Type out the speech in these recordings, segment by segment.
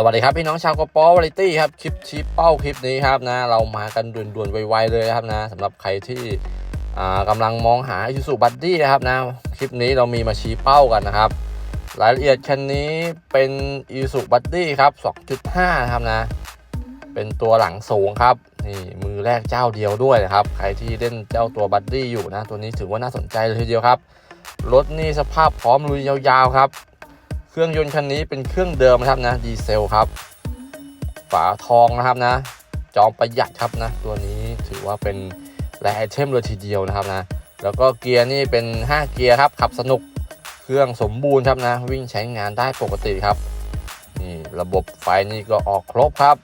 สวัสดีครับ พี่น้องชาวกระป๋อวาไรตี้ครับ คลิปชี้เป้าคลิปนี้ครับนะ เรามากันด่วนๆ ไวๆเลยครับนะสำหรับใครที่กำลังมองหา Isuzu Buddy นะครับนะ คลิปนี้เรามีมาชี้เป้ากันนะครับ รายละเอียดคันนี้เป็น Isuzu Buddy ครับ 2.5นะครับนะ เป็นตัวหลังสูงครับ นี่มือแรกเจ้าเดียวด้วยนะครับ ใครที่เล่นเจ้าตัวบัดดี้อยู่นะ ตัวนี้ถือว่าน่าสนใจเลยทีเดียวครับ รถนี่สภาพพร้อมลุยยาวๆครับ เครื่องยนต์คันนี้เป็นเครื่องเดิมนะครับนะดีเซลครับ ฝาทองนะครับนะ จอมประหยัดครับนะ ตัวนี้ถือว่าเป็นแรไอเทมเลยทีเดียวนะครับนะ แล้วก็เกียร์นี่เป็น 5 เกียร์ครับ ขับสนุกเครื่องสมบูรณ์ครับนะ วิ่งใช้งานได้ปกติครับนี่ระบบไฟนี่ก็ออกครบครับ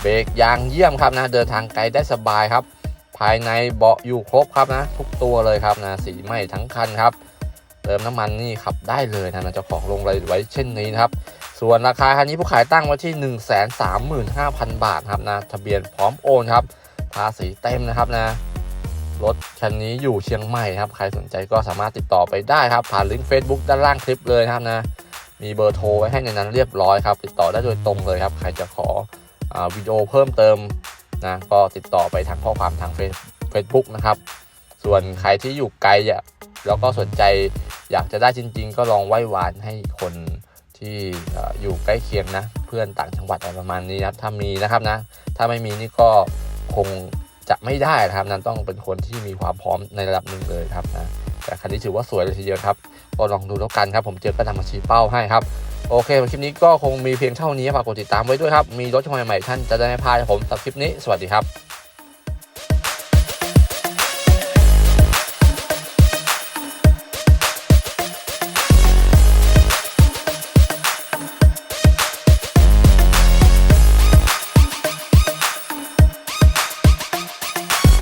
เบรกยางเยี่ยมครับนะ เดินทางไกลได้สบายครับ ภายในเบาะอยู่ครบครับนะ ทุกตัวเลยครับนะสีใหม่ทั้งคันครับ เติมน้ำมันนี่ขับได้เลยนะนะเจ้าของลงรายไว้เช่นนี้นะครับ ส่วนราคาคันนี้ผู้ขายตั้งไว้ที่ 1 3 5 0 0 0 บาทครับนะทะเบียนพร้อมโอนครับภาษีเต็มนะครับนะรถคันนี้อยู่เชียงใหม่ครับ ใครสนใจก็สามารถติดต่อไปได้ครับ ผ่านลิงก์ Facebook ด้านล่างคลิปเลยนะครับนะ มีเบอร์โทรไว้ให้ในนั้นเรียบร้อยครับ ติดต่อได้โดยตรงเลยครับ ใครจะขออวิดีโอเพิ่มเติมนะก็ติดต่อไปทางข้อความทางเฟซบุ๊กนะครับ ส่วนใครที่อยู่ไกลอะแล้วก็สนใจ อยากจะได้จริง ๆ ก็ลองไหว้วานให้คนที่ออยู่ใกล้เคียงนะ เพื่อนต่างจังหวัดอะไรประมาณนี้นะครับถ้ามีนะครับนะ ถ้าไม่มีนี่ก็คงจะไม่ได้นะครับนั้นต้องเป็นคนที่มีความพร้อมในระดับหนึ่งเลยครับนะแต่คันนี้ถือว่าสวยเลยทีเดียวครับก็ลองดูแล้วกันครับ ผมเจอก็นำมาชี้เป้าให้ครับโอเคคลิปนี้ก็คงมีเพียงเท่านี้ฝากกดติดตามไว้ด้วยครับ มีรถใหม่ๆท่านจะได้ไม่พลาดครับผมสำหรับคลิปนี้สวัสดีครับ